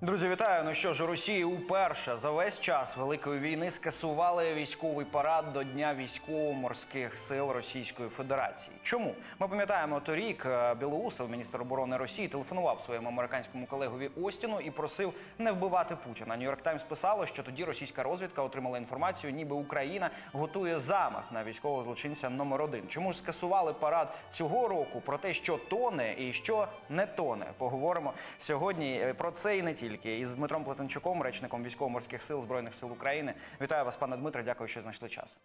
Друзі, вітаю. Ну що ж, Росії уперше за весь час великої війни скасували військовий парад до Дня військово-морських сил Російської Федерації. Чому ми пам'ятаємо торік е, Білоусов, міністр оборони Росії, телефонував своєму американському колегові Остіну і просив не вбивати Путіна. Нью-Йорк Таймс писало, що тоді російська розвідка отримала інформацію, ніби Україна готує замах на військового злочинця номер один. Чому ж скасували парад цього року? Про те, що тоне і що не тоне, поговоримо сьогодні е, про це і не тільки із Дмитром Плетенчуком, речником військово-морських сил збройних сил України. Вітаю вас, пане Дмитре. Дякую, що знайшли час.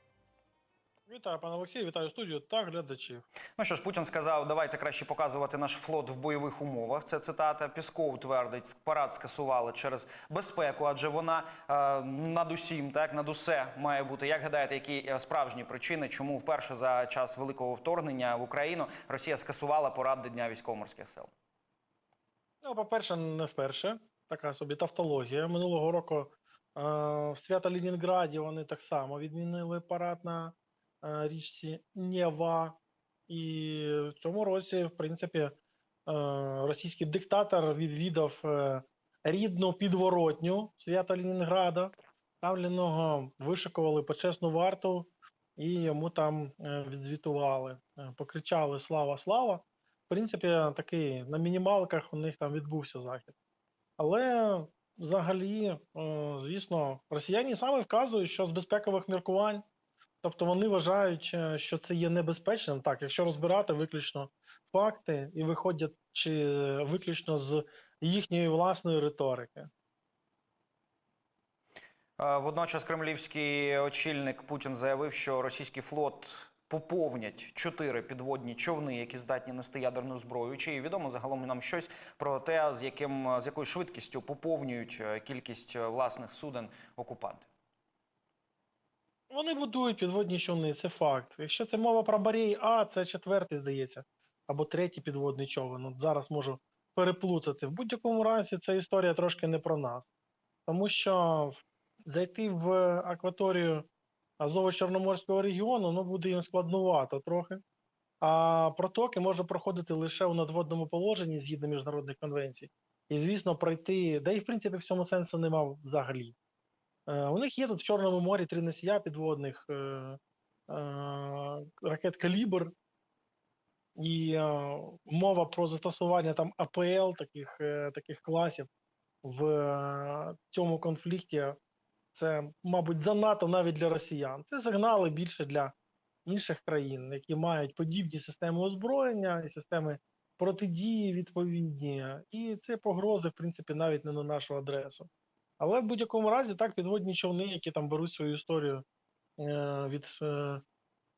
Вітаю, пане Олексій, вітаю студію та глядачів. Ну що ж, Путін сказав, давайте краще показувати наш флот в бойових умовах. Це цитата. Пісков твердить, парад скасували через безпеку, адже вона е, над усім, так над усе має бути. Як гадаєте, які е, справжні причини, чому вперше за час великого вторгнення в Україну Росія скасувала парад Дня військово-морських сил? Ну, по-перше, не вперше. Така собі тавтологія. Минулого року е, в Свято Ленінграді вони так само відмінили парад на е, річці Нева. І в цьому році, в принципі, е, російський диктатор відвідав рідну підворотню свята Ленінграда. Там для нього вишикували почесну варту і йому там відзвітували. Покричали Слава, слава! в принципі, такий на мінімалках у них там відбувся захід. Але взагалі, е, звісно, росіяни саме вказують, що з безпекових міркувань, тобто вони вважають, е, що це є небезпечним. Так, якщо розбирати виключно факти і виходячи виключно з їхньої власної риторики. Е, Водночас кремлівський очільник Путін заявив, що російський флот поповнять чотири підводні човни, які здатні нести ядерну зброю. Чи відомо загалом нам щось про те, з яким з якою швидкістю поповнюють е, кількість е, власних суден окупанти? Вони будують підводні човни, це факт. Якщо це мова про Барій А, це четвертий, здається, або третій підводний човен. От зараз можу переплутати. В будь-якому разі, ця історія трошки не про нас. Тому що зайти в акваторію Азово-Чорноморського регіону ну, буде їм складнувато трохи. А протоки може проходити лише у надводному положенні згідно міжнародних конвенцій. І, звісно, пройти, да і в принципі в цьому сенсу нема взагалі. Е, У них є тут в Чорному морі три носія підводних е, е, ракет Калібр, і е, мова про застосування там АПЛ таких, е, таких класів в е, цьому конфлікті. Це, мабуть, занадто навіть для росіян. Це сигнали більше для інших країн, які мають подібні системи озброєння і системи протидії відповідні. І це погрози, в принципі, навіть не на нашу адресу. Але в будь-якому разі так підводні човни, які там беруть свою історію е, від е,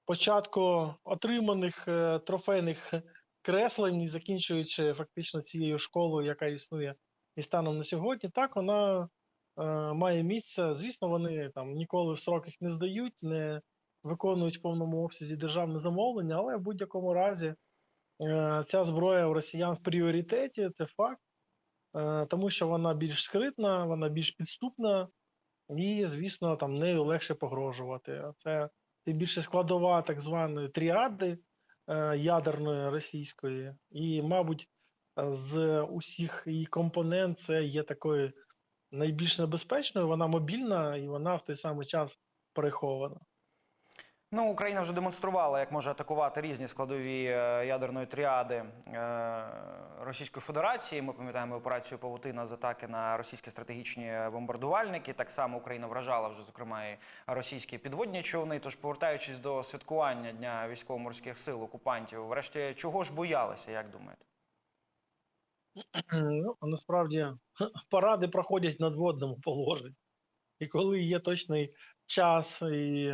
початку отриманих е, трофейних креслень, і закінчуючи фактично цією школою, яка існує і станом на сьогодні, так вона має місце. Звісно, вони там ніколи в срок не здають, не виконують в повному обсязі державне замовлення, але в будь-якому разі е, ця зброя у росіян в пріоритеті, це факт. Е, тому що вона більш скритна, вона більш підступна, і, звісно, там нею легше погрожувати. Це тим більше складова так званої тріади е, ядерної російської, і, мабуть, е, з усіх її компонент це є такою найбільш небезпечною. Вона мобільна і вона в той самий час перехована. Ну, Україна вже демонструвала, як може атакувати різні складові е, ядерної тріади е, Російської Федерації. Ми пам'ятаємо операцію Павутина з атаки на російські стратегічні бомбардувальники. Так само Україна вражала вже, зокрема, і російські підводні човни. Тож, повертаючись до святкування Дня військово-морських сил окупантів, врешті чого ж боялися, як думаєте? Ну, насправді паради проходять в надводному положенні. І коли є точний час і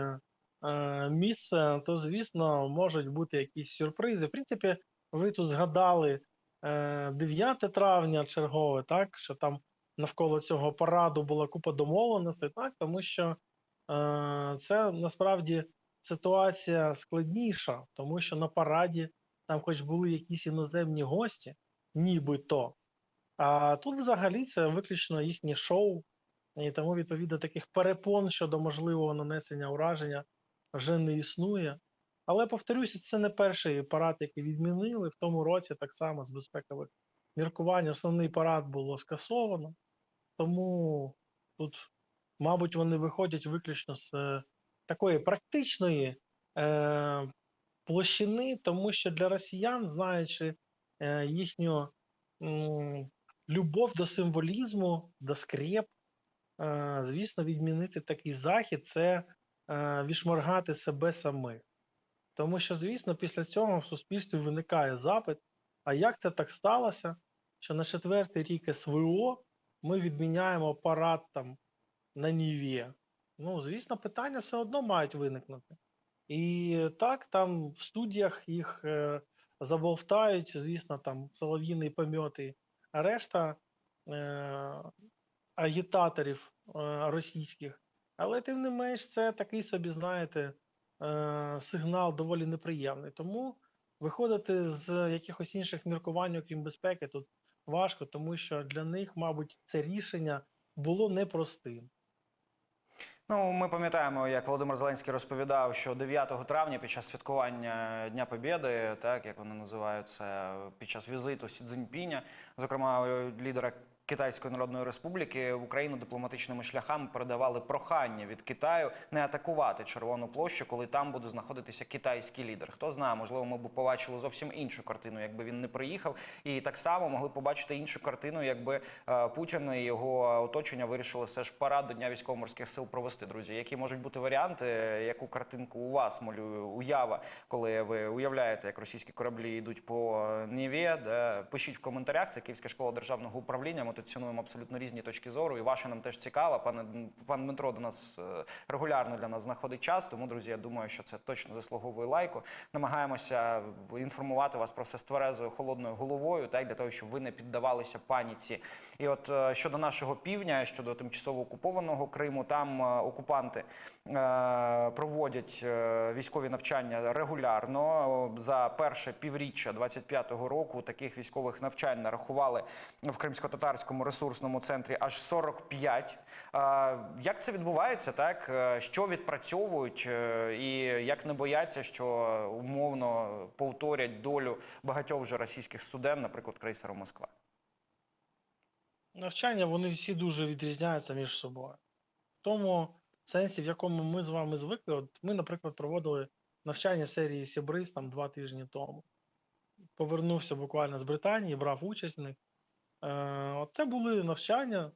е, місце, то, звісно, можуть бути якісь сюрпризи. В принципі, ви тут згадали е, 9 травня чергове, так, що там навколо цього параду була купа домовленостей, так, тому що е, це насправді ситуація складніша, тому що на параді там, хоч були якісь іноземні гості, нібито. А тут взагалі це виключно їхнє шоу, і тому, відповідно, таких перепон щодо можливого нанесення ураження вже не існує. Але повторюся, це не перший парад, який відмінили. В тому році так само з безпекових міркувань. Основний парад було скасовано. Тому тут, мабуть, вони виходять виключно з е, такої практичної е, площини, тому що для росіян, знаючи їхню любов до символізму, до скреп, е, звісно, відмінити такий захід це е, відшморгати себе самих. Тому що, звісно, після цього в суспільстві виникає запит, а як це так сталося, що на четвертий рік СВО ми відміняємо парад там на Ніві? Ну, звісно, питання все одно мають виникнути. І так, там в студіях їх е, забовтають, звісно, там солов'їний помьоти, а решта е, агітаторів е, російських. Але тим не менш, це такий собі, знаєте, е, сигнал доволі неприємний. Тому виходити з якихось інших міркувань, окрім безпеки, тут важко, тому що для них, мабуть, це рішення було непростим. Ну, ми пам'ятаємо, як Володимир Зеленський розповідав, що 9 травня під час святкування Дня Побєди, так як вони називаються, під час візиту Сі Цзіньпіня, зокрема лідера Китайської Народної Республіки, в Україну дипломатичними шляхами передавали прохання від Китаю не атакувати Червону площу, коли там буде знаходитися китайський лідер. Хто знає, можливо, ми б побачили зовсім іншу картину, якби він не приїхав, і так само могли побачити іншу картину, якби е, Путін і його оточення вирішили все ж парад до Дня військово-морських сил провести. Друзі, які можуть бути варіанти? Яку картинку у вас малює уява, коли ви уявляєте, як російські кораблі йдуть по Ніві? Де пишіть в коментарях. Це Київська школа державного управління. Ми тут цінуємо абсолютно різні точки зору, і ваша нам теж цікава. Пане пан Дмитро до нас е, регулярно для нас знаходить час. Тому, друзі, я думаю, що це точно заслуговує лайку. Намагаємося інформувати вас про все з тверезою холодною головою, так для того, щоб ви не піддавалися паніці. І от е, щодо нашого півдня, щодо тимчасово окупованого Криму, там е, окупанти проводять військові навчання регулярно. За перше півріччя 25-го року таких військових навчань нарахували в кримсько-татарському ресурсному центрі аж 45. Е, Як це відбувається? Так Е, що відпрацьовують, е, і як не бояться, що умовно повторять долю багатьох вже російських суден, наприклад, крейсеру Москва? Навчання вони всі дуже відрізняються між собою. В тому сенсі, в якому ми з вами звикли, от ми, наприклад, проводили навчання серії Сібриз там два тижні тому. Повернувся буквально з Британії, брав участь в них. Е, це були навчання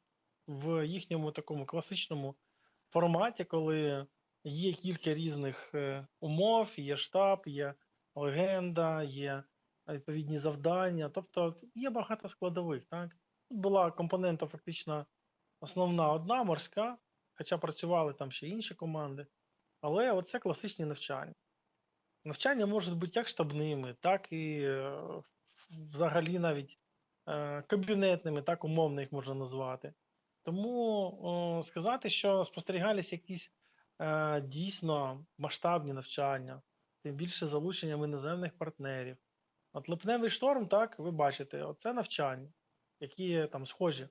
в їхньому такому класичному форматі, коли є кілька різних е, умов, є штаб, є легенда, є відповідні завдання. Тобто є багато складових. Так? Тут була компонента фактично основна одна морська, хоча працювали там ще інші команди. Але оце класичні навчання. Навчання можуть бути як штабними, так і е, взагалі навіть е, кабінетними, так умовно їх можна назвати. Тому о, сказати, що спостерігалися якісь е, дійсно масштабні навчання, тим більше залученням іноземних партнерів. От липневий шторм, так, ви бачите, оце навчання, які там схожі е,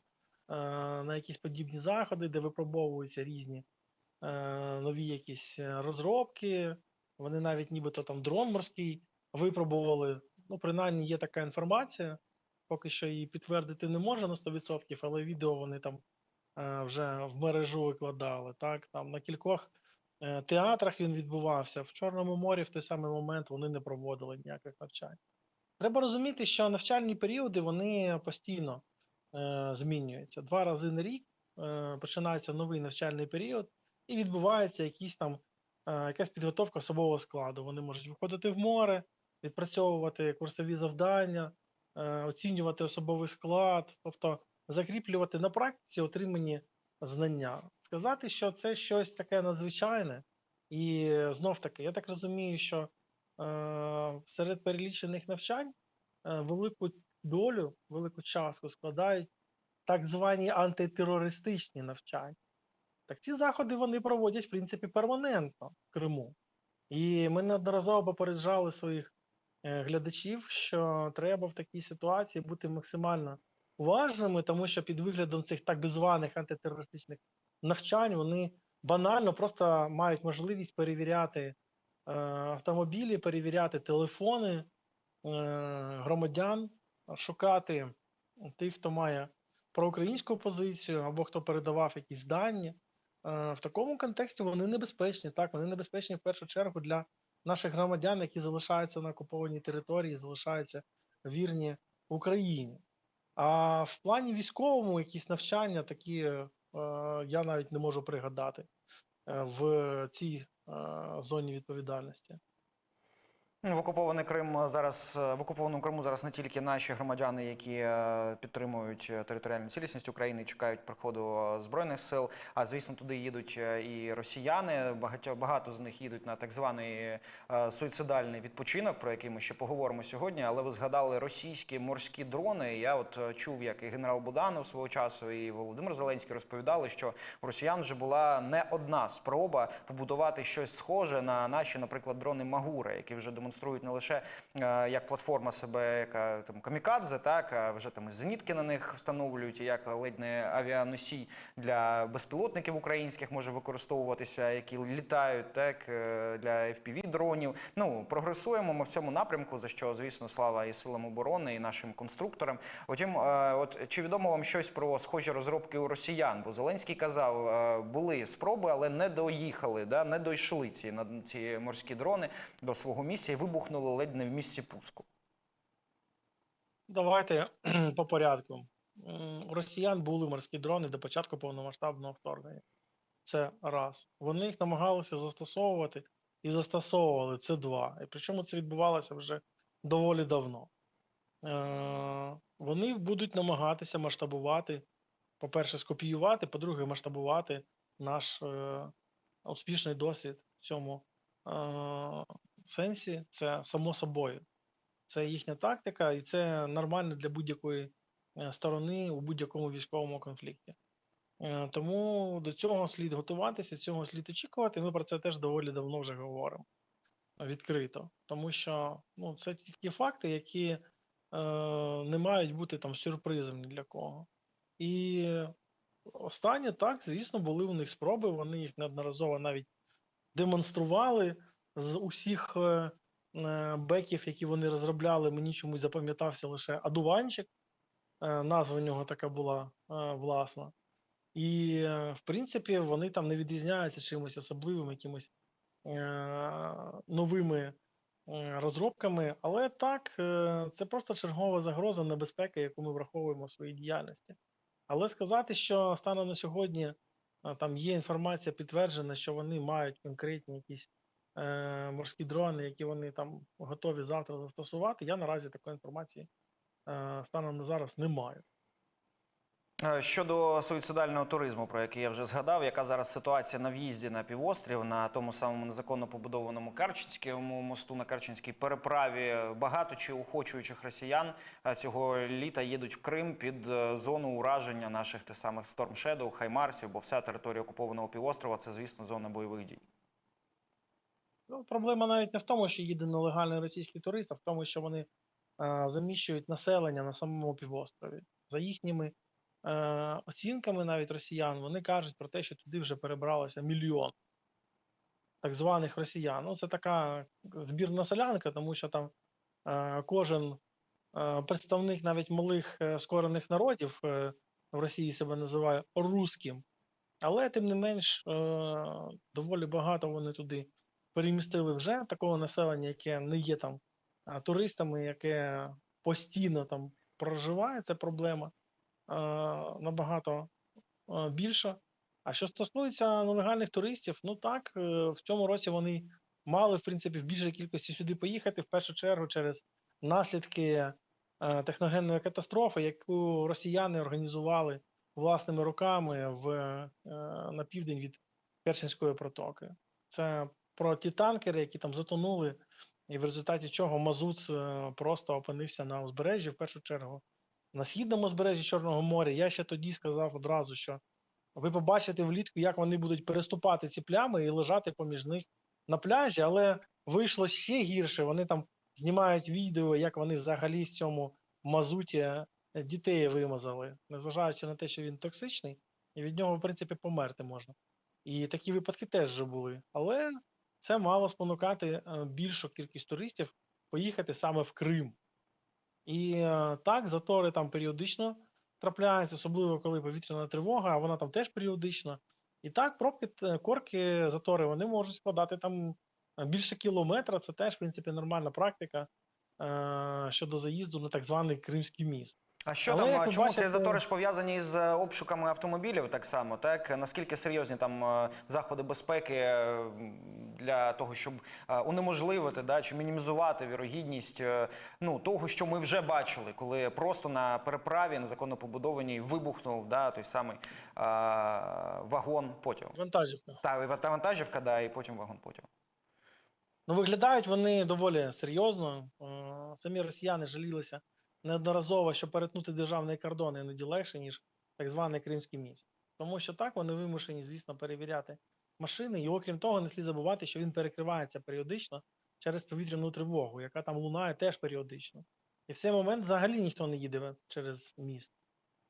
на якісь подібні заходи, де випробовуються різні е, нові якісь е, розробки. Вони навіть нібито там дрон морський випробували. Ну, принаймні є така інформація. Поки що її підтвердити не можна на 100%, але відео вони там е, вже в мережу викладали. Так, там на кількох е, театрах він відбувався. В Чорному морі в той самий момент вони не проводили ніяких навчань. Треба розуміти, що навчальні періоди вони постійно е, змінюються. Два рази на рік е, починається новий навчальний період, і відбувається якісь там е, якась підготовка особового складу. Вони можуть виходити в море, відпрацьовувати курсові завдання, оцінювати особовий склад, тобто закріплювати на практиці отримані знання. Сказати, що це щось таке надзвичайне, і знов таки, я так розумію, що е, серед перелічених навчань е, велику долю, велику частку складають так звані антитерористичні навчання. Так ці заходи вони проводять, в принципі, перманентно в Криму. І ми неодноразово попереджали своїх е, глядачів, що треба в такій ситуації бути максимально уважними, тому що під виглядом цих так званих антитерористичних навчань вони банально просто мають можливість перевіряти е, автомобілі, перевіряти телефони е, громадян, шукати тих, хто має проукраїнську позицію, або хто передавав якісь дані. Е, В такому контексті вони небезпечні. Так, вони небезпечні в першу чергу для наших громадян, які залишаються на окупованій території, залишаються вірні Україні. А в плані військовому якісь навчання такі е, я навіть не можу пригадати е, в цій е, зоні відповідальності. В окупований Крим зараз е, в окупованому Криму зараз не тільки наші громадяни, які е, підтримують е, територіальну цілісність України чекають приходу е, збройних сил. А звісно, туди їдуть е, і росіяни. Багато багато з них їдуть на так званий е, суїцидальний відпочинок, про який ми ще поговоримо сьогодні. Але ви згадали російські морські дрони. Я от е, чув, як і генерал Буданов свого часу, і Володимир Зеленський розповідали, що у росіян вже була не одна спроба побудувати щось схоже на наші, наприклад, дрони Магура, які вже демонструють не лише е, як платформа себе, яка там камікадзе, так а вже там і зенітки на них встановлюють, і як ледь не авіаносій для безпілотників українських може використовуватися, які літають, так е, для fpv дронів. Ну прогресуємо ми в цьому напрямку, за що звісно слава і силам оборони, і нашим конструкторам. Утім, е, от чи відомо вам щось про схожі розробки у росіян? Бо Зеленський казав, були спроби, але не доїхали, да не дійшли ці на ці морські дрони до свого місця вибухнули ледь не в місці пуску. Давайте по порядку. У росіян були морські дрони до початку повномасштабного вторгнення. Це раз. Вони їх намагалися застосовувати і застосовували. Це два. І причому це відбувалося вже доволі давно. Е, Вони будуть намагатися масштабувати, по-перше, скопіювати, по-друге, масштабувати наш е, успішний досвід в цьому е, сенсі. Це само собою. Це їхня тактика, і це нормально для будь-якої е, сторони у будь-якому військовому конфлікті. Е, Тому до цього слід готуватися, цього слід очікувати. Ми про це теж доволі давно вже говоримо відкрито. Тому що ну, це такі факти, які е, не мають бути там сюрпризом ні для кого. І останнє, так, звісно, були у них спроби, вони їх неодноразово навіть демонстрували з усіх е, е, беків, які вони розробляли, мені чомусь запам'ятався лише адуванчик. Е, Назва у нього така була власна. І, в принципі, вони там не відрізняються чимось особливим, якимось новими розробками. Але так, це просто чергова загроза небезпеки, яку ми враховуємо в своїй діяльності. Але сказати, що станом на сьогодні там є інформація підтверджена, що вони мають конкретні якісь морські дрони, які вони там готові завтра застосувати. Я наразі такої інформації е, станом на зараз не маю. Е, Щодо суїцидального туризму, про який я вже згадав, яка зараз ситуація на в'їзді на півострів на тому самому незаконно побудованому Карченському мосту на Карченській переправі багато чи охочуючих росіян е, цього літа їдуть в Крим під е, зону ураження наших тих самих Storm Shadow, Хаймарсів, бо вся територія окупованого півострова це, звісно, зона бойових дій. Ну, проблема навіть не в тому, що їде нелегальний російський турист, а в тому, що вони е, заміщують населення на самому півострові. За їхніми е, оцінками, навіть росіян, вони кажуть про те, що туди вже перебралося мільйон так званих росіян. Ну, це така збірна селянка, тому що там е, кожен е, представник навіть малих е, скорених народів е, в Росії себе називає русським. Але тим не менш, е, доволі багато вони туди перемістили вже такого населення, яке не є там туристами, яке постійно там проживає, це проблема набагато більша. А що стосується нелегальних туристів, ну так, е, в цьому році вони мали, в принципі, в більшій кількості сюди поїхати, в першу чергу через наслідки е, техногенної катастрофи, яку росіяни організували власними руками в, е, на південь від Керченської протоки. Це про ті танкери, які там затонули, і в результаті чого Мазут е, просто опинився на узбережжі, в першу чергу, на східному узбережжі Чорного моря. Я ще тоді сказав одразу, що ви побачите влітку, як вони будуть переступати ці плями і лежати поміж них на пляжі, але вийшло ще гірше. Вони там знімають відео, як вони взагалі в цьому мазуті е, дітей вимазали, незважаючи на те, що він токсичний, і від нього, в принципі, померти можна. І такі випадки теж вже були. Але це мало спонукати е, більшу кількість туристів поїхати саме в Крим. І е, так, затори там періодично трапляється, особливо коли повітряна тривога, а вона там теж періодична. І так, пробки, корки, затори, вони можуть складати там е, більше кілометра. Це теж, в принципі, нормальна практика е, щодо заїзду на так званий Кримський міст. А що Але, там? як а Чому ці бачите- затори ж пов'язані з е, обшуками автомобілів? Так само, так наскільки серйозні там е, заходи безпеки е, для того, щоб унеможливити да чи мінімізувати вірогідність ну того, що ми вже бачили, коли просто на переправі незаконно побудованій вибухнув да той самий е, вагон потягу. Вантажівка. Та і та вантажівка, да, і потім вагон потягу. Ну, виглядають вони доволі серйозно. Самі росіяни жалілися неодноразово, що перетнути державний кордон іноді легше, ніж так званий Кримський міст. Тому що так вони вимушені, звісно, перевіряти машини. І окрім того, не слід забувати, що він перекривається періодично через повітряну тривогу, яка там лунає теж періодично. І в цей момент взагалі ніхто не їде через міст.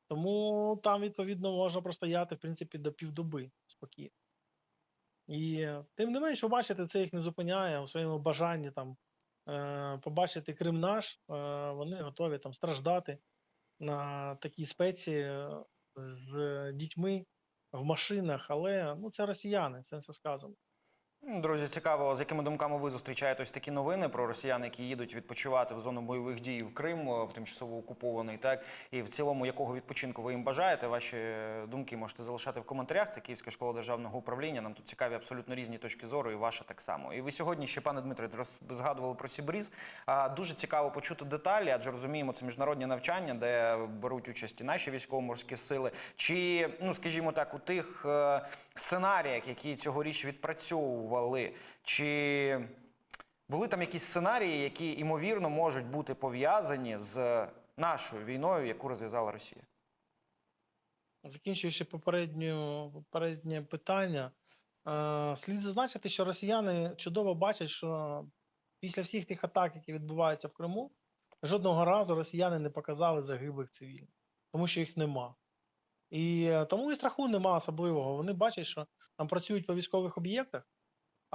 Тому там, відповідно, можна простояти, в принципі, до півдоби спокійно. І тим не менш, ви бачите, це їх не зупиняє у своєму бажанні там побачити Крим наш, е, вони готові там страждати на такій спеці е, з дітьми в машинах, але ну це росіяни, це сказано. Друзі, цікаво, з якими думками ви зустрічаєте ось такі новини про росіян, які їдуть відпочивати в зону бойових дій в Крим, е, в тимчасово окупований, так і в цілому, якого відпочинку ви їм бажаєте. Ваші е, думки можете залишати в коментарях. Це Київська школа державного управління. Нам тут цікаві абсолютно різні точки зору, і ваша так само. І ви сьогодні ще, пане Дмитре, згадували про Сібріз. А, Дуже цікаво почути деталі, адже розуміємо, це міжнародні навчання, де беруть участь і наші військово-морські сили. Чи, ну скажімо так, у тих е, сценаріях, які цьогоріч відпрацьовували, чи були там якісь сценарії, які ймовірно можуть бути пов'язані з нашою війною, яку розв'язала Росія? Закінчуючи попередню, попереднє питання, е, слід зазначити, що росіяни чудово бачать, що після всіх тих атак, які відбуваються в Криму, жодного разу росіяни не показали загиблих цивільних, тому що їх нема. І е, тому і страху нема особливого. Вони бачать, що там працюють по військових об'єктах,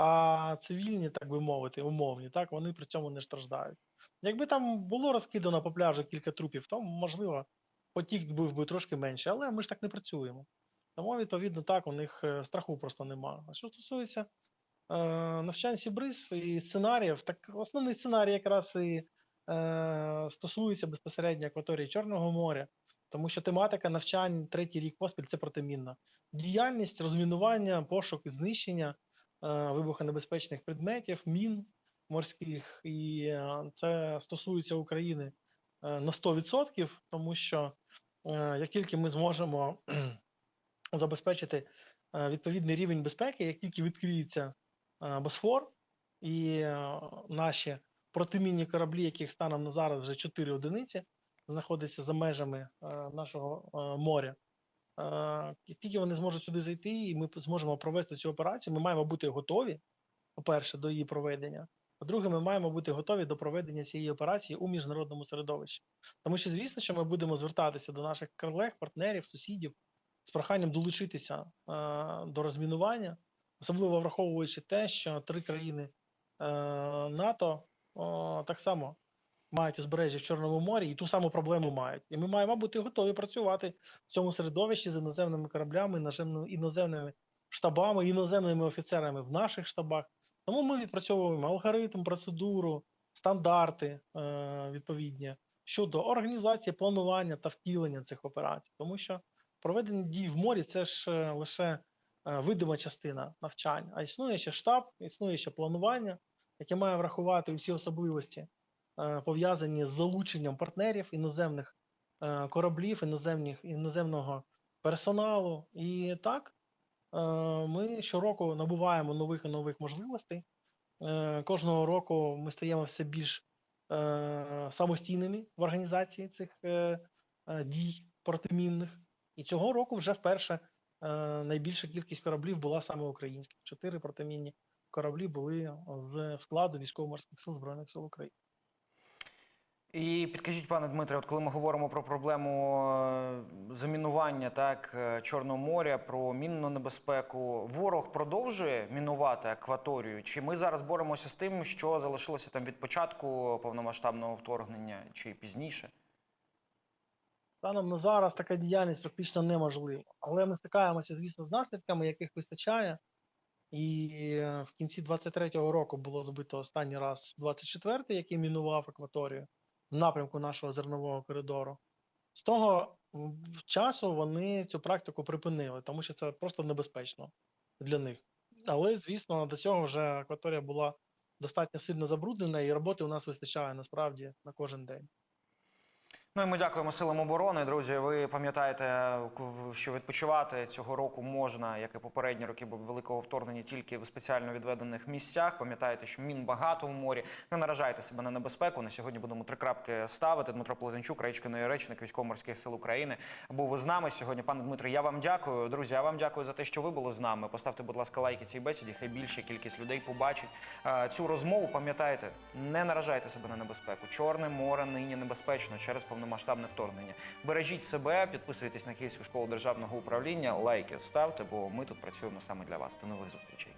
а цивільні, так би мовити, умовні, так, вони при цьому не страждають. Якби там було розкидано по пляжу кілька трупів, то можливо потік був би трошки менше, але ми ж так не працюємо. Тому, відповідно, так, у них е, страху просто нема. А що стосується е, навчань Сібриз і сценаріїв, так основний сценарій якраз і е, стосується безпосередньо акваторії Чорного моря, тому що тематика навчань третій рік поспіль це протимінна. Діяльність, розмінування, пошук знищення вибухонебезпечних предметів, мін морських, і е, це стосується України е, на 100%, тому що е, як тільки ми зможемо забезпечити е, відповідний рівень безпеки, як тільки відкриється е, Босфор і е, наші протимінні кораблі, яких станом на зараз вже 4 одиниці, знаходяться за межами е, нашого е, моря. Е, Як тільки вони зможуть сюди зайти, і ми зможемо провести цю операцію, ми маємо бути готові, по-перше, до її проведення. По-друге, ми маємо бути готові до проведення цієї операції у міжнародному середовищі. Тому що, звісно, що ми будемо звертатися до наших колег, партнерів, сусідів з проханням долучитися е, до розмінування, особливо враховуючи те, що три країни е, НАТО так само мають узбережжя в Чорному морі і ту саму проблему мають. І ми маємо бути готові працювати в цьому середовищі з іноземними кораблями, іноземними, штабами, іноземними офіцерами в наших штабах. Тому ми відпрацьовуємо алгоритм, процедуру, стандарти е, відповідні щодо організації, планування та втілення цих операцій, тому що проведення дій в морі це ж е, лише е, видима частина навчань, а існує ще штаб, існує ще планування, яке має врахувати усі особливості, пов'язані з залученням партнерів іноземних е, кораблів, іноземних, іноземного персоналу. І так е, ми щороку набуваємо нових і нових можливостей. Е, Кожного року ми стаємо все більш е, самостійними в організації цих е, е, дій протимінних. І цього року вже вперше е, найбільша кількість кораблів була саме українських. Чотири протимінні кораблі були з складу військово-морських сил Збройних сил України. І підкажіть, пане Дмитре, от коли ми говоримо про проблему е, замінування так е, Чорного моря, про мінну небезпеку, ворог продовжує мінувати акваторію? Чи ми зараз боремося з тим, що залишилося там від початку повномасштабного вторгнення, чи пізніше? Станом на зараз така діяльність практично неможлива. Але ми стикаємося, звісно, з наслідками, яких вистачає. І е, в кінці 23-го року було збито останній раз 24-й, який мінував акваторію в напрямку нашого зернового коридору. З того часу вони цю практику припинили, тому що це просто небезпечно для них. Але, звісно, до цього вже акваторія була достатньо сильно забруднена, і роботи у нас вистачає насправді на кожен день. Ну і ми дякуємо силам оборони. Друзі, ви пам'ятаєте, що відпочивати цього року можна, як і попередні роки бо великого вторгнення, тільки в спеціально відведених місцях. Пам'ятаєте, що мін багато в морі. Не наражайте себе на небезпеку. На сьогодні будемо три крапки ставити. Дмитро Плетенчук, речкиний речник військово-морських сил України. Був з нами сьогодні. Пане Дмитро, я вам дякую. Друзі, я вам дякую за те, що ви були з нами. Поставте, будь ласка, лайки цій бесіді. Хай більша кількість людей побачить е, цю розмову. Пам'ятайте, не наражайте себе на небезпеку. Чорне море нині небезпечно через повномасштабне вторгнення. Бережіть себе, підписуйтесь на Київську школу державного управління, лайки ставте, бо ми тут працюємо саме для вас. До нових зустрічей.